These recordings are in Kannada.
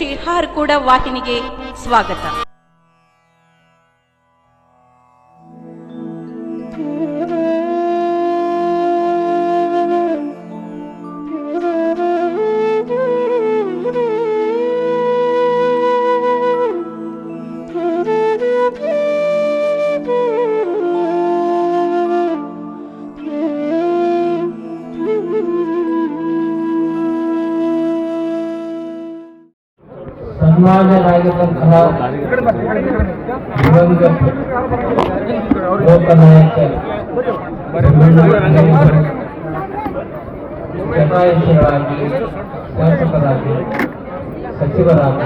ಶ್ರೀ ಕೂಡ ವಾಹಿನಿಗೆ ಸ್ವಾಗತ. ಸನ್ಮಾನ್ಯರಾಗಿರುವಂತಹ ದಿವಂಗತ ಲೋಕನಾಯಕ ಜಟಾಯುಷಿಗಳಾಗಿ ಶಾಸಕರಾಗಿ ಸಚಿವರಾಗಿ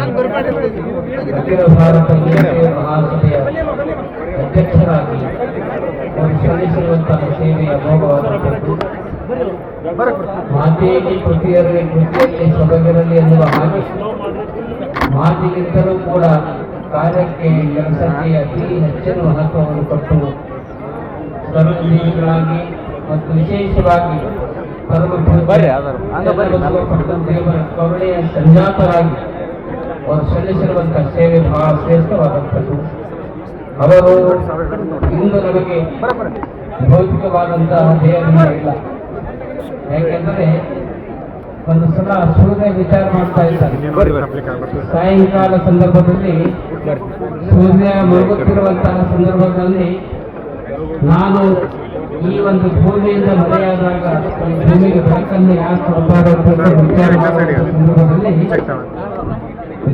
ಅಖಿಲ ಭಾರತ ಹಿಂದೂ ಮಹಾಸಭೆಯ ಅಧ್ಯಕ್ಷರಾಗಿ ಅವರು ಸಲ್ಲಿಸಿರುವಂತಹ ಸೇವೆಯ ಭೋಗವಾದಂಥದ್ದು ಮಾತೆಯಲ್ಲಿ ಕೃತಿಯಲ್ಲಿ ಕೃತಿಯಲ್ಲಿ ಸೊಬಗಿರಲಿ ಎನ್ನುವ ಹಾಗೆ ಮಾತಿಗಿಂತಲೂ ಕೂಡ ಕಾರ್ಯಕ್ಕೆ ಕೆಲಸಕ್ಕೆ ಅತಿ ಹೆಚ್ಚಿನ ಮಹತ್ವವನ್ನು ಕೊಟ್ಟು ಸರ್ವಜೀವಿಗಳಾಗಿ ಮತ್ತು ವಿಶೇಷವಾಗಿ. ದೇವರ ಕರುಣೆಯ ಸಂಜಾತರಾಗಿ ಅವರು ಸಲ್ಲಿಸಿರುವಂತಹ ಸೇವೆ ಬಹಳ ಶ್ರೇಷ್ಠವಾದಂಥದ್ದು. ಅವರು ಇಂದು ನಮಗೆ ಭೌತಿಕವಾದಂತಹ ದೇಹ ಇಲ್ಲ. ಯಾಕೆಂದರೆ ಒಂದು ಸಲ ಸೂರ್ಯ ವಿಚಾರ ಮಾಡ್ತಾ ಇದ್ದಾರೆ. ಸಾಯಂಕಾಲ ಸಂದರ್ಭದಲ್ಲಿ ಸೂರ್ಯ ಮುಳುಗುತ್ತಿರುವಂತಹ ಸಂದರ್ಭದಲ್ಲಿ ನಾನು ಈ ಒಂದು ಭೂಮಿಯಿಂದ ಮರೆಯಾದಾಗ ಭೂಮಿಗೆ ಬೆಳಕನ್ನು ಯಾಕೆ ಅಂತ ವಿಚಾರ ಸಂದರ್ಭದಲ್ಲಿ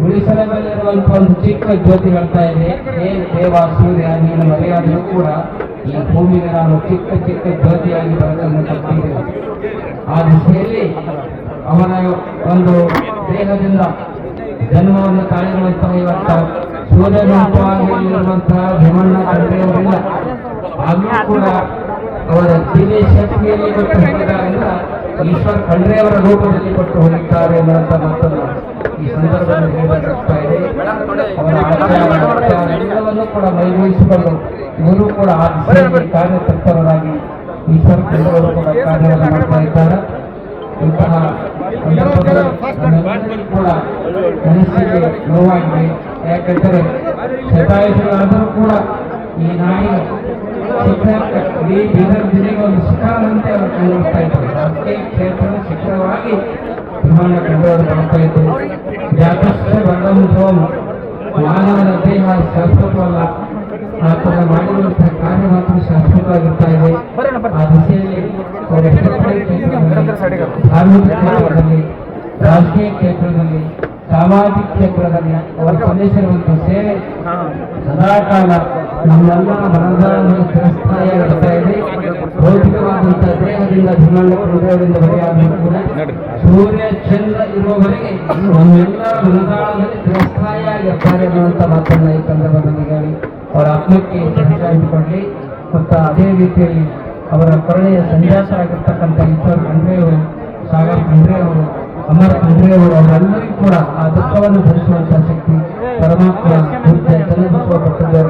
ಗುಡಿಸಲ ಮೇಲಿರುವಂತಹ ಒಂದು ಚಿಕ್ಕ ಜ್ಯೋತಿ ಹೇಳ್ತಾ ಇದೆ. ಏನ್ ದೇವ ಸೂರ್ಯ, ನೀನು ಮರೆಯಾದರೂ ಕೂಡ ಈ ಭೂಮಿಗೆ ನಾನು ಚಿಕ್ಕ ಚಿಕ್ಕ ಜ್ಯೋತಿಯಾಗಿ ಬೆಳಕನ್ನು ಕೊಟ್ಟಿದ್ದೇನೆ ಆ ದಿಶೆಯಲ್ಲಿ ಅವನ ಒಂದು ದೇಹದಿಂದ ಜನ್ಮವನ್ನು ತಾಳಿರುವಂತಹ ಇವತ್ತ. ಸೂರ್ಯ ರೂಪವಾಗಿರುವಂತಹ ಭೀಮಣ್ಣ ಖಂಡ್ರೆಯವರಿಲ್ಲ ಆದರೂ ಕೂಡ ಅವರ ದಿವ್ಯ ಶಕ್ತಿಯಲ್ಲಿ ಕೊಟ್ಟು ಹೋಗಿದ್ದಾರೆಂದ ಈಶ್ವರ್ ಖಂಡ್ರೆಯವರ ರೂಪದಲ್ಲಿ ಕೊಟ್ಟು ಹೋಗಿದ್ದಾರೆ ಎನ್ನುವಂತಹ ಮಾತನ್ನು ಈ ಸಂದರ್ಭದಲ್ಲಿ ಹೇಳಲಾಗ್ತಾ ಇದೆ. ಅವರ ಎಲ್ಲವನ್ನು ಕೂಡ ಮೈಗೂಡಿಸಿಕೊಂಡು ಇವರು ಕೂಡ ಆ ದಿಸೆಯಲ್ಲಿ ಕಾರ್ಯತತ್ಪರರಾಗಿ ಈಶ್ವರ್ ಖಂಡ್ರೆಯವರು ಕೂಡ ಕಾರ್ಯವನ್ನು ಮಾಡ್ತಾ ಇದ್ದಾರೆ. ಇಂತಹ ಸಂದರ್ಭದಲ್ಲಿ ಕೂಡ ಮನಸ್ಸಿಗೆ ನೋವಾಗಿದೆ. ಯಾಕಂದರೆ ಶತಾಯುಷಗಳಾದರೂ ಕೂಡ ಈ ನಾಯಿ ಶಿಕ್ಷಕ ಇಡೀ ಬೀದರ್ ಜಿಲ್ಲೆಗೆ ಒಂದು ಶಿಖರದಂತೆ ಅವರು ಕಂಡುಹಿಡ್ತಾ ಇದ್ದಾರೆ. ರಾಜಕೀಯ ಕ್ಷೇತ್ರದ ಶಿಖರವಾಗಿ ವಿಮಾನ ಕಂಡುವರು ಬರ್ತಾ ಇದ್ದು ಜಾತಸ್ಥ ವರ್ಣಂ ಮಾನವನ ದೇಹ ಶಾಶ್ವತವಲ್ಲ. ಆತನ ಮಾಡಿರುವಂತಹ ಕಾರ್ಯ ಮಾತ್ರ ಶಾಶ್ವತವಾಗಿರ್ತಾ ಇದೆ. ಆ ದಿಸೆಯಲ್ಲಿ ಕ್ಷೇತ್ರದಲ್ಲಿ, ಧಾರ್ಮಿಕ ಕ್ಷೇತ್ರದಲ್ಲಿ ರಾಜಕೀಯ ಕ್ಷೇತ್ರದಲ್ಲಿ ಸಾಮಾಜಿಕ ಕ್ಷೇತ್ರದಲ್ಲಿ ಅವರು ಸಲ್ಲಿಸಿರುವಂತಹ ಸೇವೆ ಸದಾಕಾಲ ನಮ್ಮೆಲ್ಲರ ತಿರಸ್ಕಾರ ಚಿರಸ್ಥಾಯಿಯಾಗಿರ್ತಾ ಇದೆ. ಭೌತಿಕವಾದಂತಹ ದೇಹದಿಂದ ಧರ್ಮಣ್ಣ ಹೃದಯದಿಂದ ಬರೆಯಾದರೂ ಕೂಡ ಸೂರ್ಯ ಚಂದ್ರ ಇರುವವರೆಗೆ ನಮ್ಮೆಲ್ಲರ ಮನದಾಳದಲ್ಲಿ ಚಿರಸ್ಥಾಯಿಯಾಗಿರ್ತಾರೆ ಅನ್ನುವಂಥ ಮಾತನ್ನ ಈ ಸಂದರ್ಭದಲ್ಲಿ ಹೇಳಿ ಅವರ ಆತ್ಮಕ್ಕೆ ಕೊಡಲಿ ಮತ್ತು ಅದೇ ರೀತಿಯಲ್ಲಿ ಅವರ ಕರುಣೆಯ ಆಗಿರ್ತಕ್ಕಂಥ ಈಶ್ವರ್ ಖಂಡ್ರೆಯವರು ಸಾಗರ್ ಖಂಡ್ರೆಯವರು ಅಮರ್ ಖಂಡ್ರೆಯವರು ಅವರೆಲ್ಲರಿಗೂ ಕೂಡ ಆ ದುಃಖವನ್ನು ಭರಿಸುವಂತಹ ಶಕ್ತಿ ಪರಮಾತ್ಮ ಪೂಜೆ ಭಟ್ಟದವರು